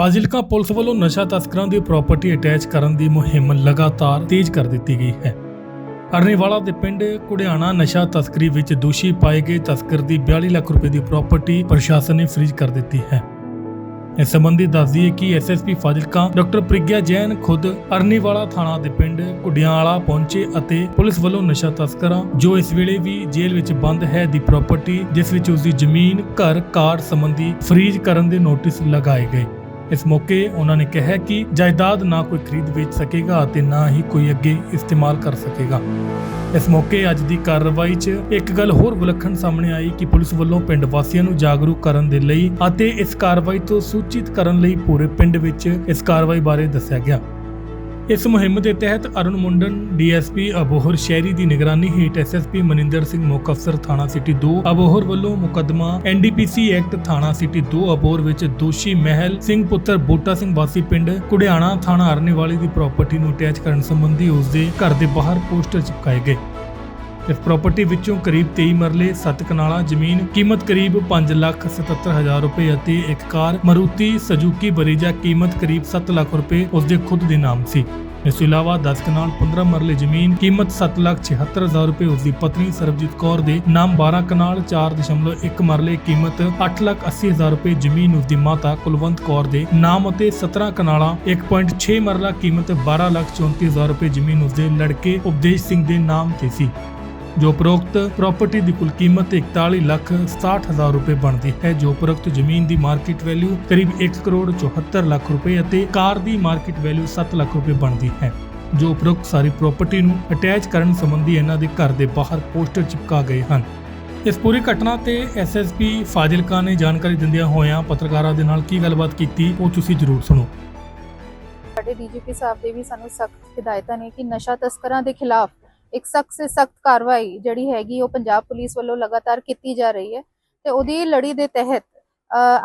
Fazilka police ਵੱਲੋਂ ਨਸ਼ਾ ਤਸਕਰਾਂ ਦੀ ਪ੍ਰਾਪਰਟੀ ਅਟੈਚ ਕਰਨ ਦੀ ਮੁਹਿੰਮ ਲਗਾਤਾਰ ਤੇਜ਼ ਕਰ ਦਿੱਤੀ ਗਈ ਹੈ। ਅਰਨੀਵਾਲਾ ਦੇ ਪਿੰਡ ਕੁੜਿਆਣਾ ਨਸ਼ਾ ਤਸਕਰੀ ਵਿੱਚ ਦੋਸ਼ੀ ਪਾਏ ਗਏ ਤਸਕਰ ਦੀ 42 ਲੱਖ ਰੁਪਏ ਦੀ ਪ੍ਰਾਪਰਟੀ ਪ੍ਰਸ਼ਾਸਨ ਨੇ ਫ੍ਰੀਜ਼ ਕਰ ਦਿੱਤੀ ਹੈ। ਇਸ ਸੰਬੰਧੀ ਦੱਸ ਦਈਏ ਕਿ ਐਸਐਸਪੀ ਫਾਜ਼ਿਲਕਾ ਡਾਕਟਰ ਪ੍ਰਗਿਆ ਜੈਨ ਖੁਦ ਅਰਨੀਵਾਲਾ ਥਾਣਾ ਦੇ ਪਿੰਡ ਕੁੜਿਆਲਾ ਪਹੁੰਚੇ ਅਤੇ ਪੁਲਿਸ ਵੱਲੋਂ ਨਸ਼ਾ ਤਸਕਰਾਂ ਜੋ ਇਸ ਵੇਲੇ ਵੀ ਜੇਲ੍ਹ ਵਿੱਚ ਬੰਦ ਹੈ ਦੀ ਪ੍ਰਾਪਰਟੀ, ਜਿਸ ਵਿੱਚ ਉਸ ਦੀ ਜ਼ਮੀਨ, ਘਰ, ਕਾਰ ਸੰਬੰਧੀ ਫ੍ਰੀਜ਼ ਕਰਨ ਦੇ ਨੋਟਿਸ ਲਗਾਏ ਗਏ। ਇਸ ਮੌਕੇ ਉਹਨਾਂ ਨੇ ਕਿਹਾ ਕਿ ਜਾਇਦਾਦ ਨਾ ਕੋਈ ਖਰੀਦ ਵੇਚ ਸਕੇਗਾ ਅਤੇ ਨਾ ਹੀ ਕੋਈ ਅੱਗੇ ਇਸਤੇਮਾਲ ਕਰ ਸਕੇਗਾ। ਇਸ ਮੌਕੇ ਅੱਜ ਦੀ ਕਾਰਵਾਈ 'ਚ ਇੱਕ ਗੱਲ ਹੋਰ ਵਿਲੱਖਣ ਸਾਹਮਣੇ ਆਈ ਕਿ ਪੁਲਿਸ ਵੱਲੋਂ ਪਿੰਡ ਵਾਸੀਆਂ ਨੂੰ ਜਾਗਰੂਕ ਕਰਨ ਦੇ ਲਈ ਅਤੇ ਇਸ ਕਾਰਵਾਈ ਤੋਂ ਸੂਚਿਤ ਕਰਨ ਲਈ ਪੂਰੇ ਪਿੰਡ ਵਿੱਚ ਇਸ ਕਾਰਵਾਈ ਬਾਰੇ ਦੱਸਿਆ ਗਿਆ। ਇਸ ਮੁਹਿੰਮ ਦੇ ਤਹਿਤ ਅਰੁਣ ਮੁੰਡਨ, ਡੀਐਸਪੀ ਅਬੋਹਰ ਸ਼ਹਿਰੀ ਦੀ ਨਿਗਰਾਨੀ ਹੇਠ ਐਸਐਸਪੀ ਮਨਿੰਦਰ ਸਿੰਘ ਮੁੱਖ ਅਫਸਰ ਥਾਣਾ ਸਿਟੀ 2 ਅਬੋਹਰ ਵੱਲੋਂ ਮੁਕੱਦਮਾ ਐਨਡੀਪੀਸੀ ਐਕਟ ਥਾਣਾ ਸਿਟੀ 2 ਅਬੋਹਰ ਵਿੱਚ ਦੋਸ਼ੀ ਮਹਿਲ ਸਿੰਘ ਪੁੱਤਰ ਬੂਟਾ ਸਿੰਘ ਵਾਸੀ ਪਿੰਡ ਕੁੜਿਆਣਾ ਥਾਣਾ ਅਰਨੀਵਾਲੀ ਦੀ ਪ੍ਰਾਪਰਟੀ ਨੂੰ ਅਟੈਚ ਕਰਨ ਸੰਬੰਧੀ ਉਸ ਦੇ ਘਰ ਦੇ ਬਾਹਰ ਪੋਸਟਰ ਚਿਪਕਾਏ ਗਏ। ਇਸ ਪ੍ਰਾਪਰਟੀ ਵਿੱਚੋਂ ਕਰੀਬ 23 ਮਰਲੇ 7 ਕਨਾਲਾਂ ਜ਼ਮੀਨ ਕੀਮਤ ਕਰੀਬ 577000 ਰੁਪਏ ਅਤੇ ਇੱਕ ਕਾਰ ਮਰੂਤੀ ਸੁਜ਼ੂਕੀ ਬਰੀਜਾ ਕੀਮਤ ਕਰੀਬ 7 ਲੱਖ ਰੁਪਏ ਉਸ ਦੇ ਖੁਦ ਦੇ ਨਾਮ ਸੀ। ਇਸ ਤੋਂ ਇਲਾਵਾ 10 ਕਨਾਲ 15 ਮਰਲੇ ਜ਼ਮੀਨ ਕੀਮਤ 776000 ਰੁਪਏ ਉਸ ਦੀ ਪਤਨੀ ਸਰਬਜੀਤ ਕੌਰ ਦੇ ਨਾਮ 12 ਕਨਾਲ 4.1 ਮਰਲੇ ਕੀਮਤ 880000 ਰੁਪਏ ਜ਼ਮੀਨ ਉਸ ਦੀ ਮਾਤਾ ਕੁਲਵੰਤ ਕੌਰ ਦੇ ਨਾਮ ਅਤੇ 17 ਕਨਾਲਾਂ 1.6 ਮਰਲਾ ਕੀਮਤ 1234000 ਰੁਪਏ ਜ਼ਮੀਨ ਉਸ ਦੇ ਲੜਕੇ ਉਪਦੇਸ਼ ਸਿੰਘ ਦੇ ਨਾਮ ਤੇ ਸੀ। ਜੋ ਉਪਰੋਕਤ ਪ੍ਰਾਪਰਟੀ ਦੀ ਕੁੱਲ ਕੀਮਤ 41 ਲੱਖ 60000 ਰੁਪਏ ਬਣਦੀ ਹੈ, ਜੋ ਉਪਰੋਕਤ ਜ਼ਮੀਨ ਦੀ ਮਾਰਕੀਟ ਵੈਲਿਊ ਕਰੀਬ 1 ਕਰੋੜ 74 ਲੱਖ ਰੁਪਏ ਅਤੇ ਕਾਰ ਦੀ ਮਾਰਕੀਟ ਵੈਲਿਊ 7 ਲੱਖ ਰੁਪਏ ਬਣਦੀ ਹੈ। ਜੋ ਉਪਰੋਕਤ ਸਾਰੀ ਪ੍ਰਾਪਰਟੀ ਨੂੰ ਅਟੈਚ ਕਰਨ ਸੰਬੰਧੀ ਇਹਨਾਂ ਦੇ ਘਰ ਦੇ ਬਾਹਰ ਪੋਸਟਰ ਚਿਪਕਾ ਗਏ ਹਨ। ਇਸ ਪੂਰੀ ਘਟਨਾ ਤੇ ਐਸਐਸਪੀ ਫਾਜ਼ਿਲਕਾ ਨੇ ਜਾਣਕਾਰੀ ਦਿੰਦਿਆਂ ਹੋਇਆਂ ਪੱਤਰਕਾਰਾਂ ਦੇ ਨਾਲ ਕੀ ਗੱਲਬਾਤ ਕੀਤੀ, ਉਹ ਤੁਸੀਂ ਜ਼ਰੂਰ ਸੁਣੋ। ਸਾਡੇ ਡੀਜੀਪੀ ਸਾਹਿਬ ਦੇ ਵੀ ਸਾਨੂੰ ਸਖਤ ਹਦਾਇਤਾਂ ਨੇ ਕਿ ਨਸ਼ਾ ਤਸਕਰਾਂ ਦੇ ਖਿਲਾਫ ਇੱਕ ਸਖਤ ਸੇ ਸਖਤ ਕਾਰਵਾਈ ਜਿਹੜੀ ਹੈਗੀ ਉਹ ਪੰਜਾਬ ਪੁਲਿਸ ਵੱਲੋਂ ਲਗਾਤਾਰ ਕੀਤੀ ਜਾ ਰਹੀ ਹੈ ਤੇ ਉਹਦੀ ਲੜੀ ਦੇ ਤਹਿਤ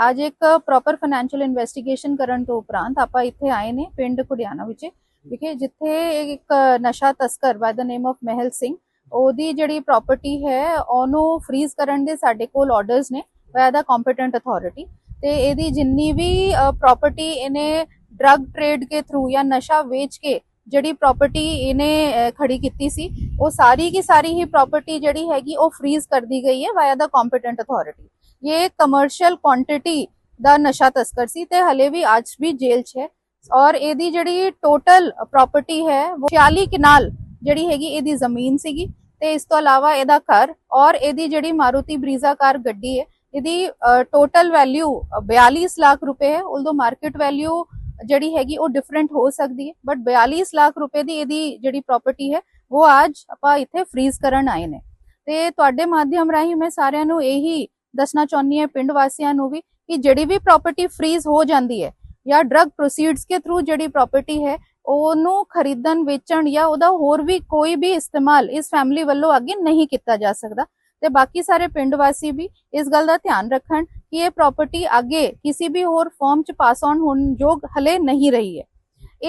ਅੱਜ ਇੱਕ ਪ੍ਰੋਪਰ ਫਾਈਨੈਂਸ਼ੀਅਲ ਇਨਵੈਸਟੀਗੇਸ਼ਨ ਕਰਨ ਤੋਂ ਉਪਰੰਤ ਆਪਾਂ ਇੱਥੇ ਆਏ ਨੇ ਪਿੰਡ ਕੁੜਿਆਣਾ ਵਿੱਚ ਵਿਖੇ ਜਿੱਥੇ ਇੱਕ ਨਸ਼ਾ ਤਸਕਰ ਬਾਈ ਦਾ ਨੇਮ ਆਫ ਮਹਿਲ ਸਿੰਘ, ਉਹਦੀ ਜਿਹੜੀ ਪ੍ਰਾਪਰਟੀ ਹੈ ਉਹਨੂੰ ਫ੍ਰੀਜ਼ ਕਰਨ ਦੇ ਸਾਡੇ ਕੋਲ ਆਰਡਰਸ ਨੇ ਬਾਈ ਦਾ ਕੰਪੀਟੈਂਟ ਅਥਾਰਟੀ ਤੇ ਇਹਦੀ ਜਿੰਨੀ ਵੀ ਪ੍ਰਾਪਰਟੀ ਇਹਨੇ ਡਰੱਗ ਟ੍ਰੇਡ ਕੇ ਥਰੂ ਜਾਂ ਨਸ਼ਾ ਵੇਚ ਕੇ ਜਿਹੜੀ ਪ੍ਰਾਪਰਟੀ ਇਹਨੇ ਖੜੀ ਕੀਤੀ ਸੀ, ਉਹ ਸਾਰੀ ਕੀ ਸਾਰੀ ਹੀ ਪ੍ਰਾਪਰਟੀ ਜਿਹੜੀ ਹੈਗੀ, ਉਹ ਫ੍ਰੀਜ਼ ਕਰ ਦੀ ਗਈ ਹੈ ਵਾਇਆ ਦਾ ਕੰਪੀਟੈਂਟ ਅਥਾਰਟੀ ਇਹ ਕਮਰਸ਼ੀਅਲ ਕੁਆਂਟੀਟੀ ਦਾ ਨਸ਼ਾ ਤਸਕਰ ਸੀ ਤੇ ਹਲੇ ਵੀ ਅੱਜ ਵੀ ਜੇਲ੍ਹ 'ਚ ਹੈ ਔਰ ਇਹਦੀ ਜਿਹੜੀ ਟੋਟਲ ਪ੍ਰਾਪਰਟੀ ਹੈ, ਉਹ 46 ਕਿਨਾਲ ਜਿਹੜੀ ਹੈਗੀ, ਇਹਦੀ ਜ਼ਮੀਨ ਸੀਗੀ ਤੇ ਇਸ ਤੋਂ ਇਲਾਵਾ ਇਹਦਾ ਘਰ ਔਰ ਇਹਦੀ ਜਿਹੜੀ ਮਾਰੂਤੀ ਬਰੀਜ਼ਾ ਕਾਰ ਗੱਡੀ ਹੈ, ਇਹਦੀ ਟੋਟਲ ਵੈਲਿਊ 42 ਲੱਖ ਰੁਪਏ ਹੈ ਉਲਦੋ ਮਾਰਕੀਟ ਵੈਲਿਊ ਜਿਹੜੀ ਹੈਗੀ ਉਹ ਡਿਫਰੈਂਟ ਹੋ ਸਕਦੀ ਹੈ ਬਟ 42 ਲੱਖ ਰੁਪਏ ਦੀ ਇਹਦੀ ਜਿਹੜੀ ਪ੍ਰਾਪਰਟੀ ਹੈ, ਉਹ ਅੱਜ ਆਪਾਂ ਇੱਥੇ ਫ੍ਰੀਜ਼ ਕਰਨ ਆਏ ਨੇ। ਤੇ ਤੁਹਾਡੇ ਮਾਧਿਅਮ ਰਾਹੀਂ ਮੈਂ ਸਾਰਿਆਂ ਨੂੰ ਇਹੀ ਦੱਸਣਾ ਚਾਹੁੰਦੀ ਹਾਂ, ਪਿੰਡ ਵਾਸੀਆਂ ਨੂੰ ਵੀ, ਕਿ ਜਿਹੜੀ ਵੀ ਪ੍ਰਾਪਰਟੀ ਫ੍ਰੀਜ਼ ਹੋ ਜਾਂਦੀ ਹੈ, ਜਾਂ ਡਰੱਗ ਪ੍ਰੋਸੀਡਸ ਕੇ ਥਰੂ ਜਿਹੜੀ ਪ੍ਰਾਪਰਟੀ ਹੈ, ਉਹਨੂੰ ਖਰੀਦਣ, ਵੇਚਣ ਜਾਂ ਉਹਦਾ ਹੋਰ ਵੀ ਕੋਈ ਵੀ ਇਸਤੇਮਾਲ ਇਸ ਫੈਮਿਲੀ ਵੱਲੋਂ ਅੱਗੇ ਨਹੀਂ ਕੀਤਾ ਜਾ ਸਕਦਾ। ਤੇ ਬਾਕੀ ਸਾਰੇ ਪਿੰਡ ਵਾਸੀ ਵੀ ਇਸ ਗੱਲ ਦਾ ਧਿਆਨ ਰੱਖਣ ਕਿ ਇਹ ਪ੍ਰਾਪਰਟੀ ਅੱਗੇ ਕਿਸੇ ਵੀ ਹੋਰ ਫਾਰਮ ਚ ਪਾਸ ਆਨ ਹੋਣ ਯੋਗ ਹਲੇ ਨਹੀਂ ਰਹੀ ਹੈ।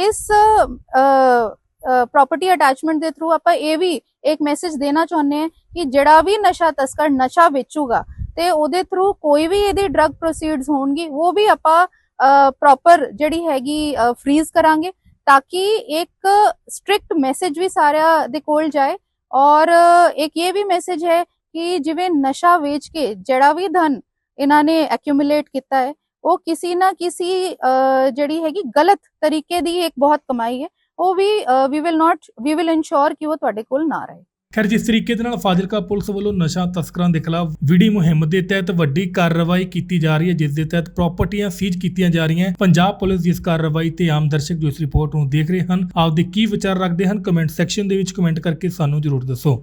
ਇਸ ਪ੍ਰਾਪਰਟੀ ਅਟੈਚਮੈਂਟ ਦੇ ਥਰੂ ਆਪਾਂ ਇਹ ਵੀ ਇੱਕ ਮੈਸੇਜ ਦੇਣਾ ਚਾਹੁੰਦੇ ਹਾਂ ਕਿ ਜਿਹੜਾ ਵੀ ਨਸ਼ਾ ਤਸਕਰ ਨਸ਼ਾ ਵੇਚੂਗਾ ਤੇ ਉਹਦੇ ਥਰੂ ਕੋਈ ਵੀ ਇਹਦੇ ਡਰੱਗ ਪ੍ਰੋਸੀਡਸ ਹੋਣਗੇ, ਉਹ ਵੀ ਆਪਾਂ ਪ੍ਰੋਪਰ ਜਿਹੜੀ ਹੈਗੀ ਫ੍ਰੀਜ਼ ਕਰਾਂਗੇ ਤਾਂ ਕਿ ਇੱਕ ਸਟ੍ਰਿਕਟ ਮੈਸੇਜ ਵੀ ਸਾਰਿਆਂ ਦੇ ਕੋਲ ਜਾਏ ਔਰ ਇੱਕ ਇਹ ਵੀ ਮੈਸੇਜ ਹੈ ਕਿ ਜਿਵੇਂ ਨਸ਼ਾ ਵੇਚ ਕੇ ਜਿਹੜਾ ਵੀ ਧਨ ਇਹਨਾਂ ਨੇ ਐਕਿਊਮੂਲੇਟ ਕੀਤਾ ਹੈ, ਉਹ ਕਿਸੇ ਨਾ ਕਿਸੇ ਜਿਹੜੀ ਹੈਗੀ ਗਲਤ ਤਰੀਕੇ ਦੀ ਇੱਕ ਬਹੁਤ ਕਮਾਈ ਹੈ, ਉਹ ਵੀ we will not we will ensure ਕਿ ਉਹ ਤੁਹਾਡੇ ਕੋਲ ਨਾ ਰਹੇ। ਖੈਰ, ਜਿਸ ਤਰੀਕੇ ਦੇ ਨਾਲ ਫਾਜ਼ਿਲਕਾ ਪੁਲਿਸ ਵੱਲੋਂ ਨਸ਼ਾ ਤਸਕਰਾਂ ਦੇ ਖਿਲਾਫ ਵਿੜੀ ਮੁਹਿੰਮ ਦੇ ਤਹਿਤ ਵੱਡੀ ਕਾਰਵਾਈ ਕੀਤੀ ਜਾ ਰਹੀ ਹੈ, ਜਿਸ ਦੇ ਤਹਿਤ ਪ੍ਰਾਪਰਟੀਆਂ ਸੀਜ਼ ਕੀਤੀਆਂ ਜਾ ਰਹੀਆਂ ਪੰਜਾਬ ਪੁਲਿਸ ਦੀ ਇਸ ਕਾਰਵਾਈ ਤੇ ਆਮ ਦਰਸ਼ਕ ਜੋ ਇਸ ਰਿਪੋਰਟ ਨੂੰ ਦੇਖ ਰਹੇ ਹਨ, ਆਪਦੇ ਕੀ ਵਿਚਾਰ ਰੱਖਦੇ ਹਨ ਕਮੈਂਟ ਸੈਕਸ਼ਨ ਦੇ ਵਿੱਚ ਕਮੈਂਟ ਕਰਕੇ ਸਾਨੂੰ ਜ਼ਰੂਰ ਦੱਸੋ।